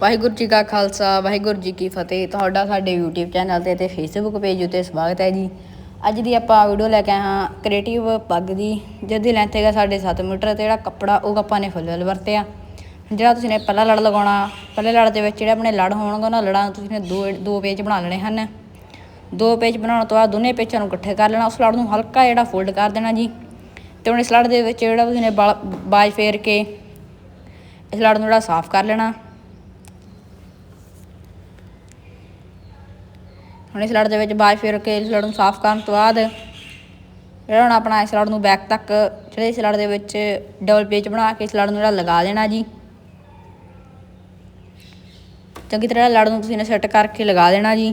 ਵਾਹਿਗੁਰੂ ਜੀ ਕਾ ਖਾਲਸਾ, ਵਾਹਿਗੁਰੂ ਜੀ ਕੀ ਫਤਿਹ। ਤੁਹਾਡਾ ਸਾਡੇ YouTube ਚੈਨਲ ਤੇ ਤੇ Facebook ਪੇਜ ਉਤੇ ਸਵਾਗਤ ਹੈ ਜੀ। ਅੱਜ ਦੀ ਆਪਾਂ ਵੀਡੀਓ ਲੈ ਕੇ ਆਏ ਹਾਂ ਕ੍ਰੀਏਟਿਵ ਪੱਗ ਦੀ, ਜਿਹਦੀ ਲੈਂਥ ਹੈਗਾ ਸਾਡੇ 7 ਮੀਟਰ ਤੇ ਜਿਹੜਾ ਕੱਪੜਾ ਉਹ ਆਪਾਂ ਨੇ ਫੁੱਲ ਵਰਤਿਆ। ਜਿਹੜਾ ਤੁਸੀਂ ਨੇ ਪਹਿਲਾ ਲੜ ਲਗਾਉਣਾ, ਪਹਿਲੇ ਲੜ ਦੇ ਵਿੱਚ ਜਿਹੜੇ ਆਪਣੇ ਲੜ ਹੋਣਗੇ ਉਹਨਾਂ ਲੜਾਂ ਤੁਸੀਂ ਨੇ ਦੋ ਦੋ ਪੇਜ ਬਣਾ ਲੈਣੇ ਹਨ। ਦੋ ਪੇਜ ਬਣਾਉਣ ਤੋਂ ਬਾਅਦ ਦੋਨੇ ਪੇਚਾਂ ਨੂੰ ਇਕੱਠੇ ਕਰ ਲੈਣਾ, ਉਸ ਲੜ ਨੂੰ ਹਲਕਾ ਜਿਹੜਾ ਫੋਲਡ ਕਰ ਦੇਣਾ ਜੀ। ਤੇ ਹੁਣ ਇਸ ਲੜ ਦੇ ਵਿੱਚ ਜਿਹੜਾ ਤੁਸੀਂ ਨੇ ਬਾਜ ਫੇਰ ਕੇ ਇਸ ਲੜ ਨੂੰ ਜਿਹੜਾ ਸਾਫ਼ ਕਰ ਲੈਣਾ। ਹੁਣ ਇਸ ਲੜ ਦੇ ਵਿੱਚ ਬਾਜ ਫੇਰ ਕੇ ਇਸ ਲੜ ਨੂੰ ਸਾਫ਼ ਕਰਨ ਤੋਂ ਬਾਅਦ ਜਿਹੜਾ ਹੁਣ ਆਪਣਾ ਇਸ ਲੜ ਨੂੰ ਬੈਕ ਤੱਕ ਜਿਹੜੇ ਇਸ ਲੜ ਦੇ ਵਿੱਚ ਡਬਲ ਪੇਚ ਬਣਾ ਕੇ ਇਸ ਲੜ ਨੂੰ ਜਿਹੜਾ ਲਗਾ ਦੇਣਾ ਜੀ। ਚੰਗੀ ਤਰ੍ਹਾਂ ਲੜ ਨੂੰ ਤੁਸੀਂ ਨੇ ਸੈੱਟ ਕਰਕੇ ਲਗਾ ਦੇਣਾ ਜੀ।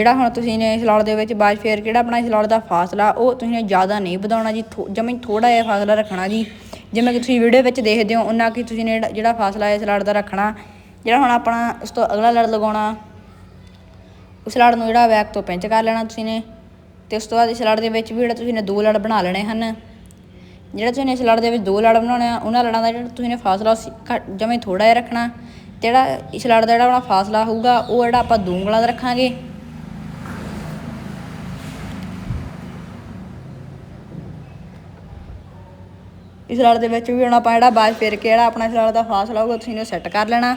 ਜਿਹੜਾ ਹੁਣ ਤੁਸੀਂ ਨੇ ਇਸ ਲੜ ਦੇ ਵਿੱਚ ਬਾਅਦ ਫੇਰ ਕਿਹੜਾ ਆਪਣਾ ਇਸ ਲੜ ਦਾ ਫਾਸਲਾ, ਉਹ ਤੁਸੀਂ ਨੇ ਜ਼ਿਆਦਾ ਨਹੀਂ ਵਧਾਉਣਾ ਜੀ ਜਮੀ ਥੋੜਾ ਜਿਹਾ ਫਾਸਲਾ ਰੱਖਣਾ ਜੀ। ਜਿਵੇਂ ਕਿ ਤੁਸੀਂ ਵੀਡੀਓ ਵਿੱਚ ਦੇਖਦੇ ਹੋ ਉਹਨਾਂ ਕਿ ਤੁਸੀਂ ਨੇ ਜਿਹੜਾ- ਫਾਸਲਾ ਇਸ ਲੜ ਦਾ ਰੱਖਣਾ, ਜਿਹੜਾ ਹੁਣ ਆਪਣਾ ਉਸ ਤੋਂ ਅਗਲਾ ਲੜ ਲਗਾਉਣਾ, ਉਸ ਲੜ ਨੂੰ ਜਿਹੜਾ ਬੈਕ ਤੋਂ ਪਿੰਚ ਕਰ ਲੈਣਾ ਤੁਸੀਂ ਨੇ, ਤੇ ਉਸ ਤੋਂ ਬਾਅਦ ਇਸ ਲੜ ਦੇ ਵਿੱਚ ਵੀ ਜਿਹੜਾ ਤੁਸੀਂ ਨੇ ਦੋ ਲੜ ਬਣਾ ਲੈਣੇ ਹਨ। ਜਿਹੜਾ ਤੁਸੀਂ ਨੇ ਇਸ ਲੜ ਦੇ ਵਿੱਚ ਦੋ ਲੜ ਬਣਾਉਣੇ ਆ, ਉਹਨਾਂ ਲੜਾਂ ਦਾ ਜਿਹੜਾ ਤੁਸੀਂ ਨੇ ਫਾਸਲਾ ਜਮੇ ਥੋੜਾ ਜਿਹਾ ਰੱਖਣਾ। ਜਿਹੜਾ ਇਸ ਲੜ ਦਾ ਜਿਹੜਾ ਆਪਣਾ ਫਾਸਲਾ ਹੋਊਗਾ, ਉਹ ਜਿਹੜਾ ਆਪਾਂ ਦੋ ਉਂਗਲਾਂ ਦਾ ਰੱਖਾਂਗੇ। ਇਸ ਲੜ ਦੇ ਵਿੱਚ ਵੀ ਹੁਣ ਆਪਾਂ ਜਿਹੜਾ ਬਾਜ ਫੇਰ ਕੇ ਜਿਹੜਾ ਆਪਣਾ ਇਸ ਲੜ ਦਾ ਫਾਸਲਾ ਹੋਊਗਾ, ਤੁਸੀਂ ਇਹਨੂੰ ਸੈੱਟ ਕਰ ਲੈਣਾ।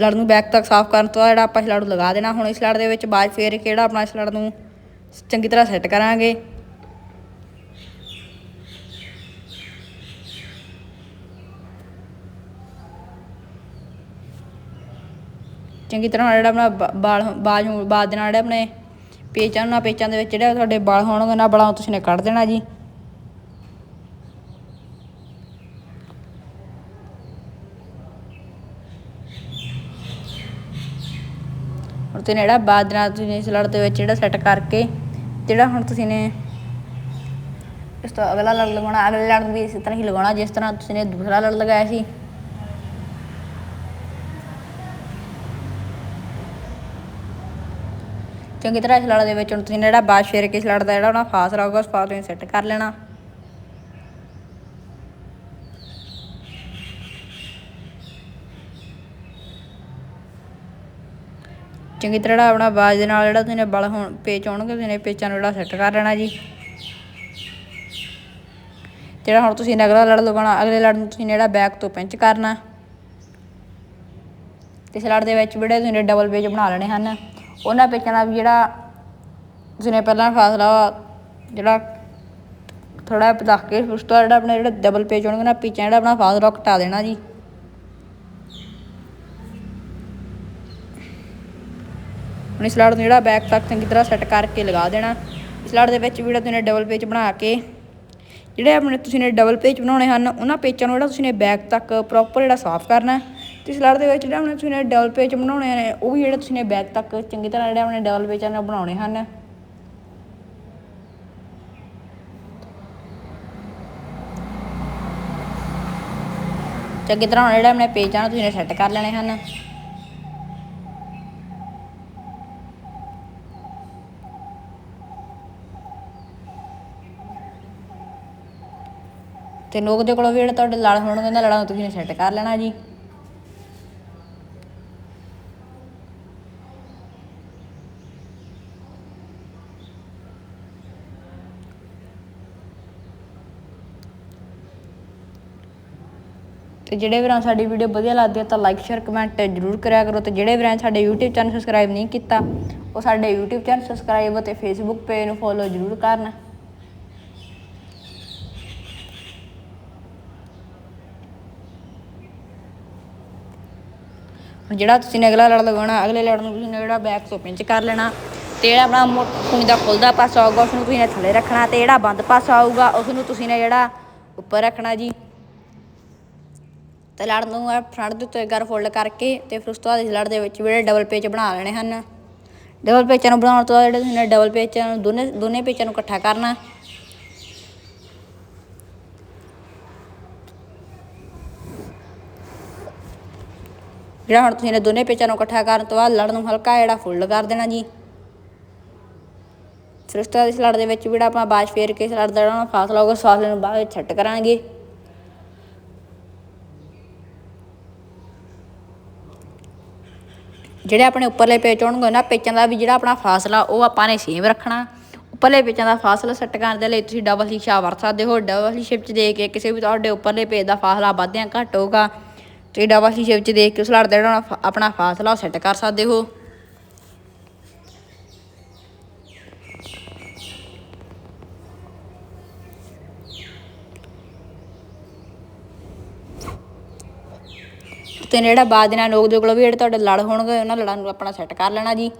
ਲੜ ਨੂੰ ਬੈਕ ਤੱਕ ਸਾਫ਼ ਕਰਨ ਤੋਂ ਬਾਅਦ ਜਿਹੜਾ ਆਪਾਂ ਇਸ ਲੜ ਨੂੰ ਲਗਾ ਦੇਣਾ। ਹੁਣ ਇਸ ਲੜ ਦੇ ਵਿੱਚ ਬਾਜ ਫੇਰ ਕੇ ਜਿਹੜਾ ਆਪਣਾ ਇਸ ਲੜ ਨੂੰ ਚੰਗੀ ਤਰ੍ਹਾਂ ਸੈੱਟ ਕਰਾਂਗੇ। ਚੰਗੀ ਤਰ੍ਹਾਂ ਜਿਹੜਾ ਆਪਣਾ ਬ- ਬਾਲ ਬਾਜ ਬਾਜ ਦੇ ਨਾਲ ਜਿਹੜੇ ਆਪਣੇ ਪੇਚਾਂ ਨਾਲ ਪੇਚਾਂ ਦੇ ਵਿੱਚ ਜਿਹੜਾ ਤੁਹਾਡੇ ਵਾਲ ਹੋਣਗੇ ਨਾ ਵਾਲਾਂ ਤੁਸੀਂ ਨੇ ਕੱਢ ਦੇਣਾ ਜੀ। ਹੁਣ ਤੁਸੀਂ ਨੇ ਜਿਹੜਾ ਬਾਅਦ ਨਾਲ ਤੁਸੀਂ ਇਸ ਲੜ ਦੇ ਵਿੱਚ ਜਿਹੜਾ ਸੈੱਟ ਕਰਕੇ, ਜਿਹੜਾ ਹੁਣ ਤੁਸੀਂ ਨੇ ਇਸ ਤੋਂ ਅਗਲਾ ਲੜ ਲਗਾਉਣਾ, ਅਗਲੇ ਲੜ ਵੀ ਇਸੇ ਤਰ੍ਹਾਂ ਹੀ ਲਗਾਉਣਾ, ਜਿਸ ਤਰ੍ਹਾਂ ਤੁਸੀਂ ਨੇ ਦੂਸਰਾ ਲੜ ਲਗਾਇਆ ਸੀ। ਚੰਗੀ ਤਰ੍ਹਾਂ ਇਸ ਲੜ ਦੇ ਵਿੱਚ ਹੁਣ ਤੁਸੀਂ ਜਿਹੜਾ ਬਾਜ ਫੇਰ ਕੇ ਇਸ ਲੜ ਦਾ ਜਿਹੜਾ ਉਹਨਾਂ ਫਾਸਲਾ ਹੋਊਗਾ ਉਸ ਫਾਸਲੇ ਨੂੰ ਸੈੱਟ ਕਰ ਲੈਣਾ। ਚੰਗੀ ਤਰ੍ਹਾਂ ਜਿਹੜਾ ਆਪਣਾ ਬਾਜ ਦੇ ਨਾਲ ਜਿਹੜਾ ਤੁਸੀਂ ਬਲ ਹੁਣ, ਪੇਚ ਆਉਣਗੇ ਤੁਸੀਂ ਨੇ ਪੇਚਾਂ ਨੂੰ ਜਿਹੜਾ ਸੈੱਟ ਕਰ ਲੈਣਾ ਜੀ। ਜਿਹੜਾ ਹੁਣ ਤੁਸੀਂ ਅਗਲਾ ਲੜ ਲਗਾਉਣਾ ਅਗਲੇ ਲੜ ਨੂੰ ਤੁਸੀਂ ਨੇ ਜਿਹੜਾ ਬੈਕ ਤੋਂ ਪਿੰਚ ਕਰਨਾ। ਤੇ ਇਸ ਲੜ ਦੇ ਵਿੱਚ ਜਿਹੜੇ ਤੁਸੀਂ ਡਬਲ ਪੇਜ ਬਣਾ ਲੈਣੇ ਹਨ। ਉਹਨਾਂ ਪੇਚਾਂ ਦਾ ਵੀ ਜਿਹੜਾ ਤੁਸੀਂ ਨੇ ਪਹਿਲਾਂ ਫਾਸਲਾ ਜਿਹੜਾ ਥੋੜਾ ਪਤਾ ਕੇ ਉਸ ਤੋਂ ਬਾਅਦ ਜਿਹੜਾ ਆਪਣਾ ਜਿਹੜਾ ਡਬਲ ਪੇਜ ਹੋਣਗੇ ਨਾ ਪੇਚਾਂ ਜਿਹੜਾ ਆਪਣਾ ਫਾਸਲਾ ਉਹ ਘਟਾ ਦੇਣਾ ਜੀ। ਹੁਣ ਇਸ ਨੂੰ ਜਿਹੜਾ ਬੈਕ ਤੱਕ ਚੰਗੀ ਤਰ੍ਹਾਂ ਸੈੱਟ ਕਰਕੇ ਲਗਾ ਦੇਣਾ। ਇਸ ਦੇ ਵਿੱਚ ਵੀ ਜਿਹੜਾ ਤੁਸੀਂ ਡਬਲ ਪੇਜ ਬਣਾ ਕੇ, ਜਿਹੜੇ ਆਪਣੇ ਤੁਸੀਂ ਨੇ ਡਬਲ ਪੇਜ ਬਣਾਉਣੇ ਹਨ, ਉਹਨਾਂ ਪੇਚਾਂ ਨੂੰ ਜਿਹੜਾ ਤੁਸੀਂ ਨੇ ਬੈਕ ਤੱਕ ਪ੍ਰੋਪਰ ਜਿਹੜਾ ਸਾਫ਼ ਕਰਨਾ ਤੇ ਇਸ ਦੇ ਵਿੱਚ ਜਿਹੜਾ ਆਪਣੇ ਤੁਸੀਂ ਨੇ ਡਬਲ ਪੇਚ ਬਣਾਉਣੇ ਨੇ, ਉਹ ਵੀ ਜਿਹੜੇ ਤੁਸੀਂ ਨੇ ਬੈਕ ਤੱਕ ਚੰਗੀ ਤਰ੍ਹਾਂ ਜਿਹੜੇ ਆਪਣੇ ਡਬਲ ਪੇਚਾਂ ਨਾਲ ਬਣਾਉਣੇ ਹਨ। ਚੰਗੀ ਤਰ੍ਹਾਂ ਜਿਹੜੇ ਆਪਣੇ ਪੇਚਾਂ ਨੂੰ ਤੁਸੀਂ ਨੇ ਸੈੱਟ ਕਰ ਲੈਣੇ ਹਨ। ਤੇ ਲੋਕ ਦੇ ਕੋਲੋਂ ਵੀ ਜਿਹੜਾ ਤੁਹਾਡੇ ਲੜ ਹੋਣਗੇ ਉਹਨਾਂ ਲੜਾਂ ਨੂੰ ਤੁਸੀਂ ਸੈੱਟ ਕਰ ਲੈਣਾ ਜੀ। ਤੇ ਜਿਹੜੇ ਵੀਰਾਂ ਸਾਡੀ ਵੀਡੀਓ ਵਧੀਆ ਲੱਗਦੀ ਹੈ ਤਾਂ ਲਾਈਕ ਸ਼ੇਅਰ ਕਮੈਂਟ ਜ਼ਰੂਰ ਕਰਿਆ ਕਰੋ ਤੇ ਜਿਹੜੇ ਵੀਰਾਂ ਸਾਡੇ YouTube ਚੈਨਲ ਸਬਸਕ੍ਰਾਈਬ ਨਹੀਂ ਕੀਤਾ, ਉਹ ਸਾਡੇ YouTube ਚੈਨਲ ਸਬਸਕ੍ਰਾਈਬ ਅਤੇ Facebook ਪੇਜ ਨੂੰ ਫੋਲੋ ਜ਼ਰੂਰ ਕਰਨ। ਜਿਹੜਾ ਤੁਸੀਂ ਨੇ ਅਗਲਾ ਲੜ ਲਗਾਉਣਾ, ਅਗਲੇ ਲੜ ਨੂੰ ਤੁਸੀਂ ਨੇ ਜਿਹੜਾ ਬੈਕ ਤੋਂ ਪਿੰਚ ਕਰ ਲੈਣਾ ਤੇ ਜਿਹੜਾ ਆਪਣਾ ਮੋ- ਖੂਨ ਦਾ ਖੁੱਲਦਾ ਪਾਸਾ ਆਊਗਾ ਉਸ ਨੂੰ ਤੁਸੀਂ ਨੇ ਥੱਲੇ ਰੱਖਣਾ ਤੇ ਜਿਹੜਾ ਬੰਦ ਪਾਸਾ ਆਊਗਾ ਉਸ ਨੂੰ ਤੁਸੀਂ ਨੇ ਜਿਹੜਾ ਉੱਪਰ ਰੱਖਣਾ ਜੀ। ਤੇ ਲੜ ਨੂੰ ਫਰੰਟ ਦੇ ਉੱਤੇ ਗਰ ਫੋਲਡ ਕਰਕੇ ਤੇ ਫਿਰ ਉਸ ਤੋਂ ਬਾਅਦ ਇਸ ਲੜ ਦੇ ਵਿੱਚ ਵੀ ਜਿਹੜੇ ਡਬਲ ਪੇਚ ਬਣਾ ਲੈਣੇ ਹਨ। ਡਬਲ ਪੇਚਾਂ ਨੂੰ ਬਣਾਉਣ ਤੋਂ ਬਾਅਦ ਜਿਹੜੇ ਤੁਸੀਂ ਨੇ ਡਬਲ ਪੇਚਾਂ ਨੂੰ ਦੋਨੇ ਦੋਨੇ ਪੇਚਾਂ ਨੂੰ ਇਕੱਠਾ ਕਰਨਾ। ਜਿਹੜਾ ਹੁਣ ਤੁਸੀਂ ਨੇ ਦੋਨੇ ਪੇਚਾਂ ਨੂੰ ਇਕੱਠਾ ਕਰਨ ਤੋਂ ਬਾਅਦ ਲੜ ਨੂੰ ਹਲਕਾ ਜਿਹੜਾ ਫੋਲਡ ਕਰ ਦੇਣਾ ਜੀ। ਫਿਰ ਉਸ ਤੋਂ ਬਾਅਦ ਇਸ ਲੜ ਦੇ ਵਿੱਚ ਵੀ ਜਿਹੜਾ ਆਪਾਂ ਬਾਜ ਫੇਰ ਕੇ ਇਸ ਲੜ ਦਾ ਜਿਹੜਾ ਫਾਸਲਾ ਹੋਊਗਾ ਫਾਸਲੇ ਨੂੰ ਬਾਅਦ ਵਿੱਚ ਛੱਟ ਕਰਾਂਗੇ। ਜਿਹੜੇ ਆਪਣੇ ਉੱਪਰਲੇ ਪੇਚ ਹੋਣਗੇ, ਉਹਨਾਂ ਪੇਚਾਂ ਦਾ ਵੀ ਜਿਹੜਾ ਆਪਣਾ ਫਾਸਲਾ, ਉਹ ਆਪਾਂ ਨੇ ਸੇਮ ਰੱਖਣਾ। ਉੱਪਰਲੇ ਪੇਚਾਂ ਦਾ ਫਾਸਲਾ ਸੈੱਟ ਕਰਨ ਦੇ ਲਈ ਤੁਸੀਂ ਡਬਲ ਹਿਸ਼ਾ ਵਰਤ ਸਕਦੇ ਹੋ। ਡਬਲ ਸ਼ਿਪ ਚ ਦੇ ਕੇ ਕਿਸੇ ਵੀ ਤੁਹਾਡੇ ਉੱਪਰਲੇ ਪੇਜ ਦਾ ਫਾਸਲਾ ਵੱਧ ਜਾਂ ਘੱਟ ਹੋਊਗਾ। ਤੁਸੀਂ ਡਬਲ ਸ਼ਿਪ ਚ ਦੇਖ ਕੇ ਉਸ ਲੜ ਦਾ ਜਿਹੜਾ ਆਪਣਾ ਫਾਸਲਾ ਉਹ ਸੈੱਟ ਕਰ ਸਕਦੇ ਹੋ। ਤੇ ਜਿਹੜਾ ਬਾਅਦ ਦੇ ਨਾਲ ਨੋਕ ਦੇ ਕੋਲ ਵੀ ਜਿਹੜੇ ਤੁਹਾਡੇ ਲੜ ਹੋਣਗੇ, ਉਹਨਾਂ ਲੜਾਂ ਨੂੰ ਆਪਣਾ ਸੈੱਟ ਕਰ ਲੈਣਾ ਜੀ।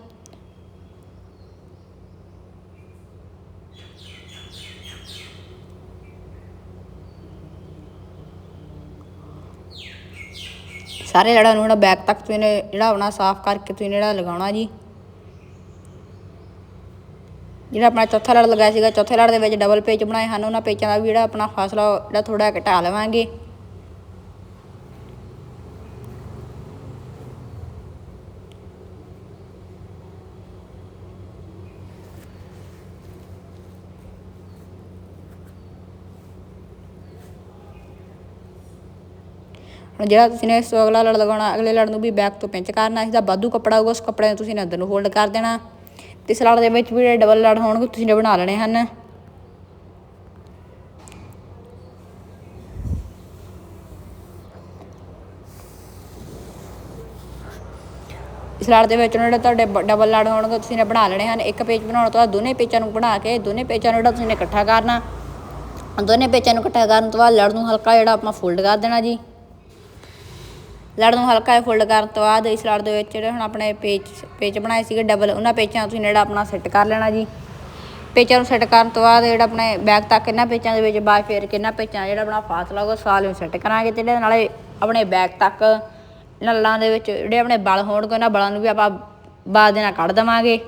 ਸਾਰੇ ਲੜਾਂ ਨੂੰ ਜਿਹੜਾ ਬੈਕ ਤੱਕ ਤੁਸੀਂ ਨੇ ਜਿਹੜਾ ਆਪਣਾ ਸਾਫ਼ ਕਰਕੇ ਤੁਸੀਂ ਜਿਹੜਾ ਲਗਾਉਣਾ ਜੀ। ਜਿਹੜਾ ਆਪਣਾ ਚੌਥਾ ਲੜ ਲਗਾਇਆ ਸੀਗਾ, ਚੌਥੇ ਲੜ ਦੇ ਵਿੱਚ ਡਬਲ ਪੇਚ ਬਣਾਏ ਹਨ, ਉਹਨਾਂ ਪੇਚਾਂ ਦਾ ਵੀ ਜਿਹੜਾ ਆਪਣਾ ਫਾਸਲਾ ਉਹ ਜਿਹੜਾ ਥੋੜਾ ਘਟਾ ਲਵਾਂਗੇ। ਹੁਣ ਜਿਹੜਾ ਤੁਸੀਂ ਨੇ ਇਸ ਤੋਂ ਅਗਲਾ ਲੜ ਲਗਾਉਣਾ, ਅਗਲੇ ਲੜ ਨੂੰ ਵੀ ਬੈਕ ਤੋਂ ਪਿੰਚ ਕਰਨਾ ਇਸ ਦਾ ਵਾਧੂ ਕੱਪੜਾ ਹੋਊਗਾ, ਉਸ ਕੱਪੜੇ ਨੂੰ ਤੁਸੀਂ ਨੇ ਅੰਦਰ ਨੂੰ ਫੋਲਡ ਕਰ ਦੇਣਾ। ਤੇ ਇਸ ਲੜ ਦੇ ਵਿੱਚ ਵੀ ਜਿਹੜੇ ਡਬਲ ਲੜ ਹੋਣਗੇ, ਤੁਸੀਂ ਨੇ ਬਣਾ ਲੈਣੇ ਹਨ। ਇਸ ਲੜ ਦੇ ਵਿੱਚ ਜਿਹੜੇ ਤੁਹਾਡੇ ਡਬਲ ਲੜ ਹੋਣਗੇ, ਤੁਸੀਂ ਨੇ ਬਣਾ ਲੈਣੇ ਹਨ। ਇੱਕ ਪੇਜ ਬਣਾਉਣ ਤੋਂ ਬਾਅਦ ਦੋਨੇ ਪੇਚਾਂ ਨੂੰ ਬਣਾ ਕੇ, ਦੋਨੇ ਪੇਚਾਂ ਨੂੰ ਜਿਹੜਾ ਤੁਸੀਂ ਨੇ ਇਕੱਠਾ ਕਰਨਾ, ਦੋਨੇ ਪੇਚਾਂ ਨੂੰ ਇਕੱਠਾ ਕਰਨ ਤੋਂ ਬਾਅਦ ਲੜ ਨੂੰ ਹਲਕਾ ਜਿਹੜਾ ਆਪਾਂ ਫੋਲਡ ਕਰ ਦੇਣਾ ਜੀ। ਲੜ ਨੂੰ ਹਲਕਾ ਜਿਹਾ ਫੋਲਡ ਕਰਨ ਤੋਂ ਬਾਅਦ ਇਸ ਲੜ ਦੇ ਵਿੱਚ ਜਿਹੜੇ ਹੁਣ ਆਪਣੇ ਪੇਚ ਪੇਚ ਬਣਾਏ ਸੀਗੇ ਡਬਲ ਉਹਨਾਂ ਪੇਚਾਂ ਨੂੰ ਤੁਸੀਂ ਜਿਹੜਾ ਆਪਣਾ ਸੈੱਟ ਕਰ ਲੈਣਾ ਜੀ। ਪੇਚਾਂ ਨੂੰ ਸੈੱਟ ਕਰਨ ਤੋਂ ਬਾਅਦ ਜਿਹੜਾ ਆਪਣੇ ਬੈਕ ਤੱਕ ਇਹਨਾਂ ਪੇਚਾਂ ਦੇ ਵਿੱਚ, ਬਾਅਦ ਫੇਰ ਕੇ ਇਹਨਾਂ ਪੇਚਾਂ ਜਿਹੜਾ ਆਪਣਾ ਫਾਸਲਾ ਹੋਊਗਾ ਸਾਲ ਨੂੰ ਸੈੱਟ ਕਰਾਂਗੇ ਤੇ ਇਹਦੇ ਨਾਲੇ ਆਪਣੇ ਬੈਕ ਤੱਕ ਨਲਾਂ ਦੇ ਵਿੱਚ ਜਿਹੜੇ ਆਪਣੇ ਬਲ ਹੋਣਗੇ, ਉਹਨਾਂ ਬਲਾਂ ਨੂੰ ਵੀ ਆਪਾਂ ਬਾਅਦ ਦੇ ਨਾਲ ਕੱਢ ਦੇਵਾਂਗੇ।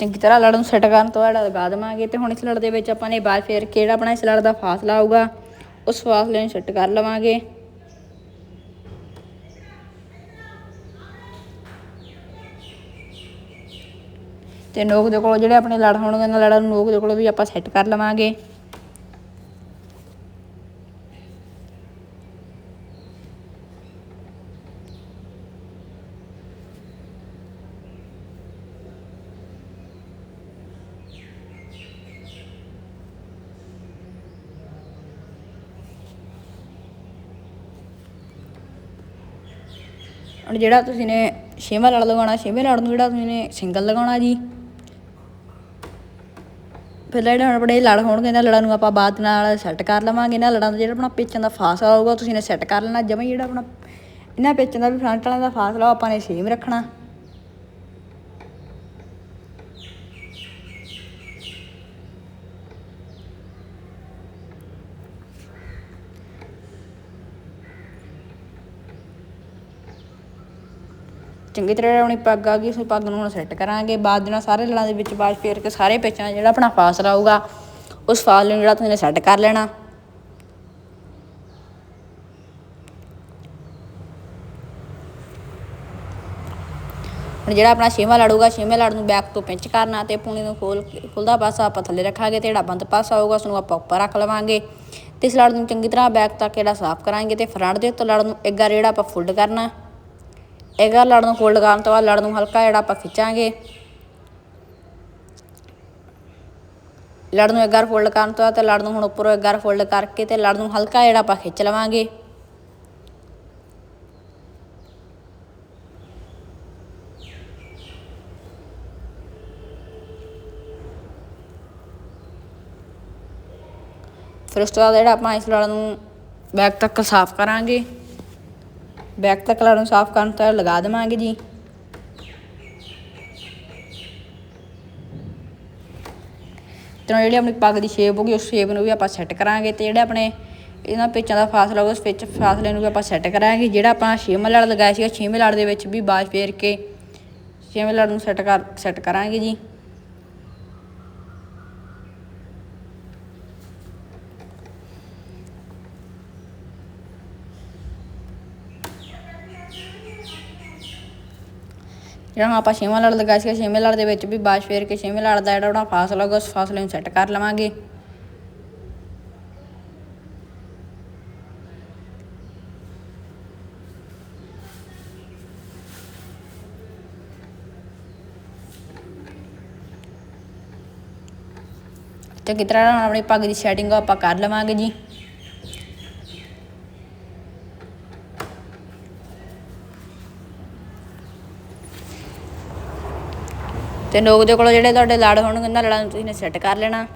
ਚੰਗੀ ਤਰ੍ਹਾਂ ਲੜ ਨੂੰ ਸੈੱਟ ਕਰਨ ਤੋਂ ਬਾਅਦ ਲਗਾ ਦੇਵਾਂਗੇ ਤੇ ਹੁਣ ਇਸ ਲੜ ਦੇ ਵਿੱਚ ਆਪਾਂ ਨੇ ਬਾਅਦ ਫੇਰ ਕਿਹੜਾ ਆਪਣਾ ਇਸ ਲੜ ਦਾ ਫਾਸਲਾ ਆਊਗਾ, ਉਸ ਫਾਸਲੇ ਨੂੰ ਸੈੱਟ ਕਰ ਲਵਾਂਗੇ। ਤੇ ਨੋਕ ਦੇ ਕੋਲ ਜਿਹੜੇ ਆਪਣੇ ਲੜ ਹੋਣਗੇ ਉਹਨਾਂ ਲੜਾਂ ਨੂੰ ਨੋਕ ਦੇ ਕੋਲ ਵੀ ਆਪਾਂ ਸੈੱਟ ਕਰ ਲਵਾਂਗੇ। ਹੁਣ ਜਿਹੜਾ ਤੁਸੀਂ ਨੇ ਛੇਵਾਂ ਲੜ ਲਗਾਉਣਾ, ਛੇਵੇਂ ਲੜ ਨੂੰ ਜਿਹੜਾ ਤੁਸੀਂ ਨੇ ਸਿੰਗਲ ਲਗਾਉਣਾ ਜੀ। ਫਿਰ ਜਿਹੜੇ ਹੁਣ ਆਪਣੇ ਲੜ ਹੋਣਗੇ, ਇਹਨਾਂ ਲੜਾਂ ਨੂੰ ਆਪਾਂ ਬਾਅਦ ਨਾਲ ਸੈੱਟ ਕਰ ਲਵਾਂਗੇ। ਇਹਨਾਂ ਲੜਾਂ ਦਾ ਜਿਹੜਾ ਆਪਣਾ ਪੇਚਾਂ ਦਾ ਫਾਸਲਾ ਹੋਊਗਾ, ਤੁਸੀਂ ਨੇ ਸੈੱਟ ਕਰ ਲੈਣਾ। ਜਮਾਂ ਜਿਹੜਾ ਆਪਣਾ, ਇਹਨਾਂ ਪੇਚਾਂ ਦਾ ਵੀ ਫਰੰਟ ਵਾਲਿਆਂ ਦਾ ਫਾਸਲਾ ਆਪਾਂ ਨੇ ਸੇਮ ਰੱਖਣਾ। ਚੰਗੀ ਤਰ੍ਹਾਂ ਆਪਣੀ ਪੱਗ ਆ ਗਈ, ਉਸ ਪੱਗ ਨੂੰ ਹੁਣ ਸੈੱਟ ਕਰਾਂਗੇ। ਬਾਅਦ ਦੇ ਨਾਲ ਸਾਰੇ ਲੜਾਂ ਦੇ ਵਿੱਚ ਬਾਜ ਫੇਰ ਕੇ ਸਾਰੇ ਪੇਚਾਂ ਜਿਹੜਾ ਆਪਣਾ ਫਾਸਲਾ ਆਊਗਾ ਉਸ ਫਾਸਲੇ ਨੂੰ ਜਿਹੜਾ ਤੁਸੀਂ ਨੇ ਸੈੱਟ ਕਰ ਲੈਣਾ। ਹੁਣ ਜਿਹੜਾ ਆਪਣਾ ਛੇਵਾਂ ਲੜੂਗਾ ਛੇਵੇਂ ਲੜ ਨੂੰ ਬੈਕ ਤੋਂ ਪਿੰਚ ਕਰਨਾ ਤੇ ਪੂਣੀ ਨੂੰ ਖੋਲ ਖੁੱਲਦਾ ਪਾਸਾ ਆਪਾਂ ਥੱਲੇ ਰੱਖਾਂਗੇ ਤੇ ਜਿਹੜਾ ਬੰਦ ਪਾਸਾ ਆਊਗਾ ਉਸ ਨੂੰ ਆਪਾਂ ਉੱਪਰ ਰੱਖ ਲਵਾਂਗੇ। ਤੇ ਇਸ ਲੜ ਨੂੰ ਚੰਗੀ ਤਰ੍ਹਾਂ ਬੈਕ ਤੱਕ ਜਿਹੜਾ ਸਾਫ਼ ਕਰਾਂਗੇ ਤੇ ਫਰੰਟ ਦੇ ਉੱਤੇ ਲੜ ਨੂੰ ਇੱਕ ਵਾਰ ਜਿਹੜਾ ਆਪਾਂ ਫੋਲਡ ਕਰਨਾ। ਇੱਕ ਵਾਰ ਲੜ ਨੂੰ ਫੋਲਡ ਕਰਨ ਤੋਂ ਬਾਅਦ ਲੜ ਨੂੰ ਹਲਕਾ ਜਿਹੜਾ ਆਪਾਂ ਖਿੱਚਾਂਗੇ। ਲੜ ਨੂੰ ਇੱਕ ਵਾਰ ਫੋਲਡ ਕਰਨ ਤੋਂ ਬਾਅਦ ਤੇ ਲੜ ਨੂੰ ਹੁਣ ਉੱਪਰੋਂ ਇੱਕ ਵਾਰ ਫੋਲਡ ਕਰਕੇ ਤੇ ਲੜ ਨੂੰ ਹਲਕਾ ਜਿਹੜਾ ਆਪਾਂ ਖਿੱਚ ਲਵਾਂਗੇ। ਫਿਰ ਉਸ ਤੋਂ ਬਾਅਦ ਜਿਹੜਾ ਆਪਾਂ ਇਸ ਲੜ ਨੂੰ ਬੈਕ ਤੱਕ ਸਾਫ਼ ਕਰਾਂਗੇ। ਬੈਕ ਤੱਕ ਲੜ ਨੂੰ ਸਾਫ਼ ਕਰਨ ਤੋਂ ਲਗਾ ਦੇਵਾਂਗੇ ਜੀ। ਤੇ ਜਿਹੜੀ ਆਪਣੀ ਪੱਗ ਦੀ ਸ਼ੇਪ ਹੋਗੀ ਉਸ ਸ਼ੇਪ ਨੂੰ ਵੀ ਆਪਾਂ ਸੈੱਟ ਕਰਾਂਗੇ ਤੇ ਜਿਹੜੇ ਆਪਣੇ ਇਹਨਾਂ ਪੇਚਾਂ ਦਾ ਫਾਸਲਾ ਹੋਊਗਾ, ਉਸ ਵਿੱਚ ਫਾਸਲੇ ਨੂੰ ਵੀ ਆਪਾਂ ਸੈੱਟ ਕਰਾਂਗੇ। ਜਿਹੜਾ ਆਪਾਂ ਛੇਵਾਂ ਲੜ ਲਗਾਇਆ ਸੀਗਾ, ਛੇਵੇਂ ਲੜ ਦੇ ਵਿੱਚ ਵੀ ਬਾਜ ਫੇਰ ਕੇ ਛੇਵੇਂ ਲੜ ਨੂੰ ਸੈੱਟ ਕਰ ਸੈੱਟ ਕਰਾਂਗੇ ਜੀ। ਜਿਹੜਾ ਹੁਣ ਆਪਾਂ ਛੇਵਾਂ ਲੜ ਲਗਾਇਆ ਸੀਗਾ ਛੇਵੇਂ ਲੜ ਦੇ ਵਿੱਚ ਵੀ ਬਾਜ ਫੇਰ ਕੇ ਛੇਵੇਂ ਲੜ ਦਾ ਜਿਹੜਾ ਉਹਦਾ ਫਾਸਲਾ ਹੋਊਗਾ, ਉਸ ਫਾਸਲੇ ਨੂੰ ਸੈੱਟ ਕਰ ਲਵਾਂਗੇ। ਚੰਗੀ ਤਰ੍ਹਾਂ ਆਪਣੀ ਪੱਗ ਦੀ ਸੈਟਿੰਗ ਆਪਾਂ ਕਰ ਲਵਾਂਗੇ ਜੀ। ਤੇ ਲੋਕ ਦੇ ਕੋਲ ਜਿਹੜੇ ਤੁਹਾਡੇ ਲੜ ਹੋਣਗੇ, ਉਹਨਾਂ ਲੜਾਂ ਨੂੰ ਤੁਸੀਂ ਨੇ ਸੈੱਟ ਕਰ ਲੈਣਾ।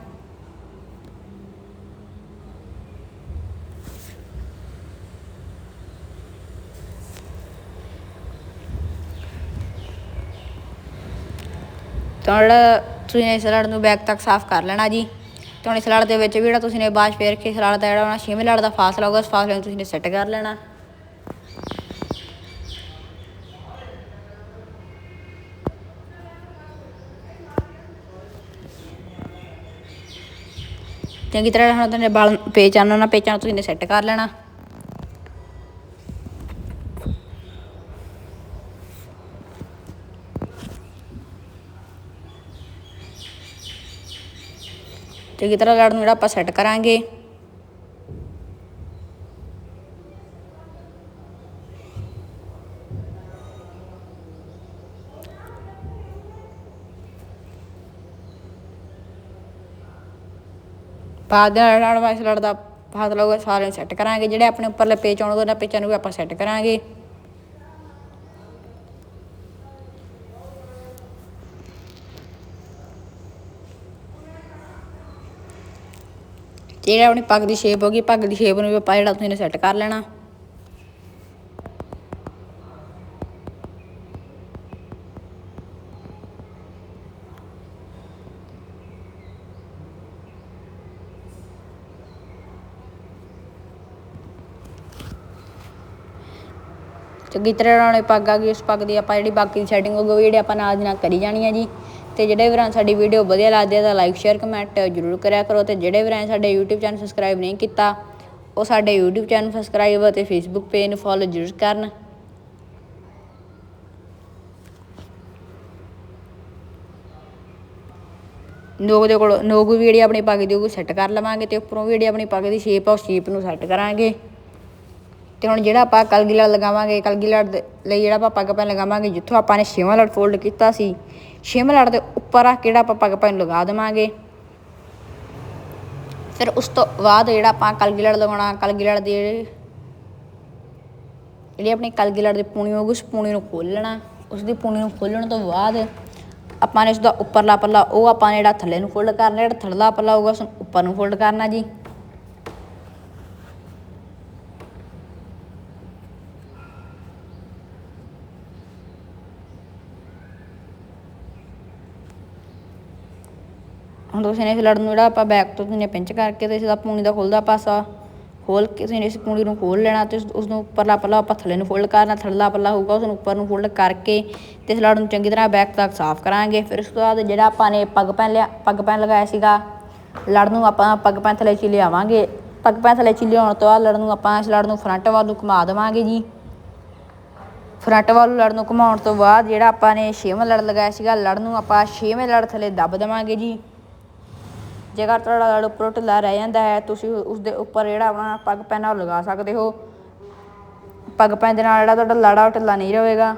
ਤਾਂ ਜਿਹੜਾ ਤੁਸੀਂ ਨੇ ਇਸ ਲੜ ਨੂੰ ਬੈਕ ਤੱਕ ਸਾਫ਼ ਕਰ ਲੈਣਾ ਜੀ। ਤੇ ਹੁਣ ਇਸ ਲੜ ਦੇ ਵਿੱਚ ਵੀ ਜਿਹੜਾ ਤੁਸੀਂ ਨੇ ਬਾਜ ਫੇਰ ਕੇ ਇਸ ਲੜ ਦਾ ਜਿਹੜਾ ਹੋਣਾ ਛੇਵੇਂ ਲੜ ਦਾ ਫਾਸਲਾ ਹੋਊਗਾ, ਉਸ ਫਾਸਲੇ ਨੂੰ ਤੁਸੀਂ ਨੇ ਸੈੱਟ ਕਰ ਲੈਣਾ। ਚੰਗੀ ਤਰ੍ਹਾਂ ਹੁਣ ਤੁਹਾਡੇ ਬਾਲ ਪੇਚ ਆਉਣਾ ਨਾ ਪੇਚਾਂ ਨੂੰ ਤੁਸੀਂ ਨੇ ਸੈੱਟ ਕਰ ਲੈਣਾ। ਚੰਗੀ ਤਰ੍ਹਾਂ ਲੜ ਨੂੰ ਜਿਹੜਾ ਆਪਾਂ ਸੈੱਟ ਕਰਾਂਗੇ। ਬਾਅਦ ਦੇ ਨਾਲ ਨਾਲ ਇਸ ਲੜ ਦਾ ਸਾਰਿਆਂ ਨੂੰ ਸੈੱਟ ਕਰਾਂਗੇ। ਜਿਹੜੇ ਆਪਣੇ ਉੱਪਰਲੇ ਪੇਚ ਆਉਣਗੇ, ਉਹਨਾਂ ਪੇਚਾਂ ਨੂੰ ਵੀ ਆਪਾਂ ਸੈੱਟ ਕਰਾਂਗੇ। ਜਿਹੜਾ ਆਪਣੀ ਪੱਗ ਦੀ ਸ਼ੇਪ ਹੋਗੀ ਪੱਗ ਦੀ ਸ਼ੇਪ ਨੂੰ ਵੀ ਆਪਾਂ ਜਿਹੜਾ ਤੁਸੀਂ ਨੇ ਸੈੱਟ ਕਰ ਲੈਣਾ। ਚੰਗੀ ਤਰ੍ਹਾਂ ਨਾਲ ਇਹ ਪੱਗ ਆ ਗਈ, ਉਸ ਪੱਗ ਦੀ ਆਪਾਂ ਜਿਹੜੀ ਬਾਕੀ ਦੀ ਸੈਟਿੰਗ ਹੋਊਗੀ ਉਹ ਜਿਹੜੀ ਆਪਾਂ ਨਾਲ ਦੀ ਨਾਲ ਕਰੀ ਜਾਣੀ ਹੈ ਜੀ। ਤੇ ਜਿਹੜੇ ਵੀਰਾਂ ਸਾਡੀ ਵੀਡੀਓ ਵਧੀਆ ਲੱਗਦੀ ਹੈ ਤਾਂ ਲਾਈਕ ਸ਼ੇਅਰ ਕਮੈਂਟ ਜ਼ਰੂਰ ਕਰਿਆ ਕਰੋ ਤੇ ਜਿਹੜੇ ਵੀਰਾਂ ਨੇ ਸਾਡੇ YouTube ਚੈਨਲ ਸਬਸਕ੍ਰਾਈਬ ਨਹੀਂ ਕੀਤਾ, ਉਹ ਸਾਡੇ YouTube ਚੈਨਲ ਸਬਸਕ੍ਰਾਈਬ ਅਤੇ Facebook ਪੇਜ ਨੂੰ ਫੋਲੋ ਜ਼ਰੂਰ ਕਰਨ। ਨੋਗ ਦੇ ਕੋਲ ਨੋਗ ਵੀ ਜਿਹੜੀ ਆਪਣੀ ਪੱਗ ਦੀ ਉਹ ਸੈੱਟ ਕਰ ਲਵਾਂਗੇ ਤੇ ਉੱਪਰੋਂ ਵੀ ਜਿਹੜੀ ਆਪਣੀ ਪੱਗ ਦੀ ਸ਼ੇਪ ਆ ਉਸ ਸ਼ੇਪ ਨੂੰ ਸੈੱਟ ਕਰਾਂਗੇ। ਤੇ ਹੁਣ ਜਿਹੜਾ ਆਪਾਂ ਕਲਗੀ ਲਗਾਵਾਂਗੇ ਕਲਗੀ ਲਈ ਜਿਹੜਾ ਆਪਾਂ ਪੱਗ ਪੈਨ ਲਗਾਵਾਂਗੇ, ਜਿੱਥੋਂ ਆਪਾਂ ਨੇ ਛੇਵਾਂ ਲੜ ਫੋਲਡ ਕੀਤਾ ਸੀ, ਛੇਵਾਂ ਲੜ ਦੇ ਉੱਪਰ ਆ ਕਿਹੜਾ ਆਪਾਂ ਪੱਗ ਪੈਨ ਲਗਾ ਦੇਵਾਂਗੇ? ਫਿਰ ਉਸ ਤੋਂ ਬਾਅਦ ਜਿਹੜਾ ਆਪਾਂ ਕਲਗੀਲੜ ਲਗਾਉਣਾ ਕਲਗੀ ਲੜ ਦੀ ਜਿਹੜੀ ਆਪਣੀ ਕਲਗੀ ਲੜ ਦੀ ਪੂਣੀ ਹੋਊਗੀ, ਉਸ ਪੂਣੀ ਨੂੰ ਖੋਲਣਾ ਉਸ ਦੀ ਪੂਣੀ ਨੂੰ ਖੋਲਣ ਤੋਂ ਬਾਅਦ ਆਪਾਂ ਨੇ ਉਸ ਦਾ ਉੱਪਰਲਾ ਪੱਲਾ, ਉਹ ਆਪਾਂ ਨੇ ਜਿਹੜਾ ਥੱਲੇ ਨੂੰ ਫੋਲਡ ਕਰਨਾ, ਜਿਹੜਾ ਥੱਲੜਾ ਪੱਲਾ ਹੋਊਗਾ, ਉਸ ਨੂੰ ਉੱਪਰ ਨੂੰ ਫੋਲਡ ਕਰਨਾ ਜੀ। ਹੁਣ ਤੁਸੀਂ ਨੇ ਇਸ ਲੜ ਨੂੰ ਜਿਹੜਾ ਆਪਾਂ ਬੈਕ ਤੋਂ ਤੁਸੀਂ ਪਿੰਚ ਕਰਕੇ ਤੇ ਇਸ ਦਾ ਪੂਣੀ ਦਾ ਖੁੱਲਦਾ ਪਾਸਾ, ਖੋਲ ਕੇ ਤੁਸੀਂ ਇਸ ਪੂਣੀ ਨੂੰ ਖੋਲ ਲੈਣਾ ਤੇ ਉਸ- ਉਸ ਨੂੰ ਉੱਪਰਲਾ ਪੱਲਾ ਆਪਾਂ ਥੱਲੇ ਨੂੰ ਫੋਲਡ ਕਰਨਾ ਥੱਲੜਾ ਪੱਲਾ ਹੋਊਗਾ, ਉਸ ਨੂੰ ਉੱਪਰ ਨੂੰ ਫੋਲਡ ਕਰਕੇ ਤੇ ਇਸ ਲੜ ਨੂੰ ਚੰਗੀ ਤਰ੍ਹਾਂ ਬੈਕ ਤੱਕ ਸਾਫ਼ ਕਰਾਂਗੇ। ਫਿਰ ਉਸ ਤੋਂ ਬਾਅਦ ਜਿਹੜਾ ਆਪਾਂ ਨੇ ਪੱਗ ਪੈਨ ਲਿਆ, ਪੱਗ ਪੈਨ ਲਗਾਇਆ ਸੀਗਾ ਲੜ ਨੂੰ ਆਪਾਂ ਪੱਗ ਪੈਨ ਥੱਲੇ ਚ ਲਿਆਵਾਂਗੇ। ਪੱਗ ਪੈਨ ਥੱਲੇ ਚ ਲਿਆਉਣ ਤੋਂ ਬਾਅਦ ਲੜ ਨੂੰ ਆਪਾਂ ਇਸ ਲੜ ਨੂੰ ਫਰੰਟ ਵੱਲ ਨੂੰ ਘੁਮਾ ਦੇਵਾਂਗੇ ਜੀ। ਫਰੰਟ ਵੱਲ ਨੂੰ ਲੜ ਨੂੰ ਘੁਮਾਉਣ ਤੋਂ ਬਾਅਦ ਜਿਹੜਾ ਆਪਾਂ ਨੇ ਛੇਵਾਂ ਲੜ ਲਗਾਇਆ ਸੀਗਾ ਲੜ ਨੂੰ ਆਪਾਂ ਛੇਵੇਂ ਲੜ ਥੱਲੇ ਦੱਬ ਦੇਵਾਂਗੇ ਜੀ। ਜੇਕਰ ਤੁਹਾਡਾ ਲੜ ਉੱਪਰੋਂ ਢਿੱਲਾ ਰਹਿ ਜਾਂਦਾ ਹੈ, ਤੁਸੀਂ ਉਸ ਦੇ ਉੱਪਰ ਜਿਹੜਾ ਆਪਣਾ ਪੱਗ ਪੈਨ ਉਹ ਲਗਾ ਸਕਦੇ ਹੋ। ਪੱਗ ਪੈਨ ਦੇ ਨਾਲ ਜਿਹੜਾ ਤੁਹਾਡਾ ਲੜਾ ਉਹ ਢਿੱਲਾ ਨਹੀਂ ਰਹੇਗਾ।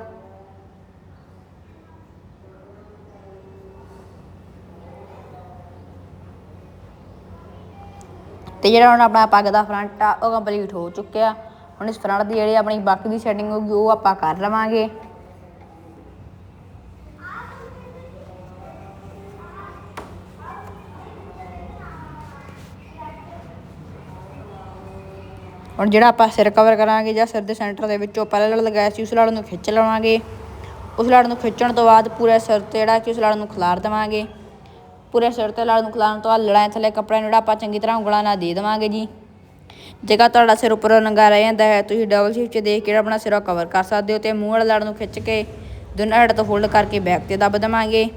ਤੇ ਜਿਹੜਾ ਹੁਣ ਆਪਣਾ ਪੱਗ ਦਾ ਫਰੰਟ ਆ, ਉਹ ਕੰਪਲੀਟ ਹੋ ਚੁੱਕਿਆ। ਹੁਣ ਇਸ ਫਰੰਟ ਦੀ ਜਿਹੜੀ ਆਪਣੀ ਬਾਕੀ ਦੀ ਸੈਟਿੰਗ ਹੋਊਗੀ, ਉਹ ਆਪਾਂ ਕਰ ਲਵਾਂਗੇ। ਹੁਣ ਜਿਹੜਾ ਆਪਾਂ ਸਿਰ ਕਵਰ ਕਰਾਂਗੇ ਜਾਂ ਸਿਰ ਦੇ ਸੈਂਟਰ ਦੇ ਵਿੱਚੋਂ ਪਹਿਲਾਂ ਲੜ ਲਗਾਇਆ ਸੀ, ਉਸ ਲੜ ਨੂੰ ਖਿੱਚ ਲਵਾਂਗੇ। ਉਸ ਲੜ ਨੂੰ ਖਿੱਚਣ ਤੋਂ ਬਾਅਦ ਪੂਰੇ ਸਿਰ ਤੇ ਜਿਹੜਾ ਕਿ ਉਸ ਲੜ ਨੂੰ ਖਿਲਾਰ ਦੇਵਾਂਗੇ। ਪੂਰੇ ਸਿਰ ਤੇ ਲੜ ਨੂੰ ਖਿਲਾਰਨ ਤੋਂ ਬਾਅਦ ਲੜਾਈ ਥੱਲੇ ਕੱਪੜੇ ਨੂੰ ਜਿਹੜਾ ਆਪਾਂ ਚੰਗੀ ਤਰ੍ਹਾਂ ਉਂਗਲਾਂ ਨਾਲ ਦੇ ਦੇਵਾਂਗੇ ਜੀ। ਜੇਕਰ ਤੁਹਾਡਾ ਸਿਰ ਉੱਪਰੋਂ ਨੰਗਾ ਰਹਿ ਜਾਂਦਾ ਹੈ, ਤੁਸੀਂ ਡਬਲ ਸ਼ਿਫਟ 'ਚ ਦੇਖ ਕੇ ਜਿਹੜਾ ਆਪਣਾ ਸਿਰਾ ਕਵਰ ਕਰ ਸਕਦੇ ਹੋ ਤੇ ਮੂੰਹ ਵਾਲੇ ਲੜ ਨੂੰ ਖਿੱਚ ਕੇ, ਦੋਨਾਂ ਹੈਡ ਤੋਂ ਫੋਲਡ ਕਰਕੇ ਬੈਕ ਤੇ ਦੱਬ ਦੇਵਾਂਗੇ।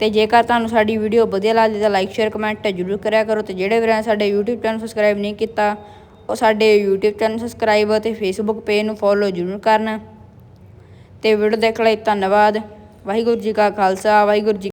ਤੇ ਜੇਕਰ ਤੁਹਾਨੂੰ ਸਾਡੀ ਵੀਡੀਓ ਵਧੀਆ ਲੱਗਦੀ ਤਾਂ ਲਾਈਕ ਸ਼ੇਅਰ ਕਮੈਂਟ ਜ਼ਰੂਰ ਕਰਿਆ ਕਰੋ ਤੇ ਜਿਹੜੇ ਵੀਰਾਂ ਨੇ ਸਾਡੇ YouTube ਚੈਨਲ ਸਬਸਕ੍ਰਾਈਬ ਨਹੀਂ ਕੀਤਾ, ਉਹ ਸਾਡੇ YouTube ਚੈਨਲ ਸਬਸਕ੍ਰਾਈਬ ਅਤੇ Facebook ਪੇਜ ਨੂੰ ਫੋਲੋ ਜ਼ਰੂਰ ਕਰਨ। ਤੇ ਵੀਡੀਓ ਦੇਖਣ ਲਈ, ਧੰਨਵਾਦ। ਵਾਹਿਗੁਰੂ ਜੀ ਕਾ ਖਾਲਸਾ, ਵਾਹਿਗੁਰੂ ਜੀ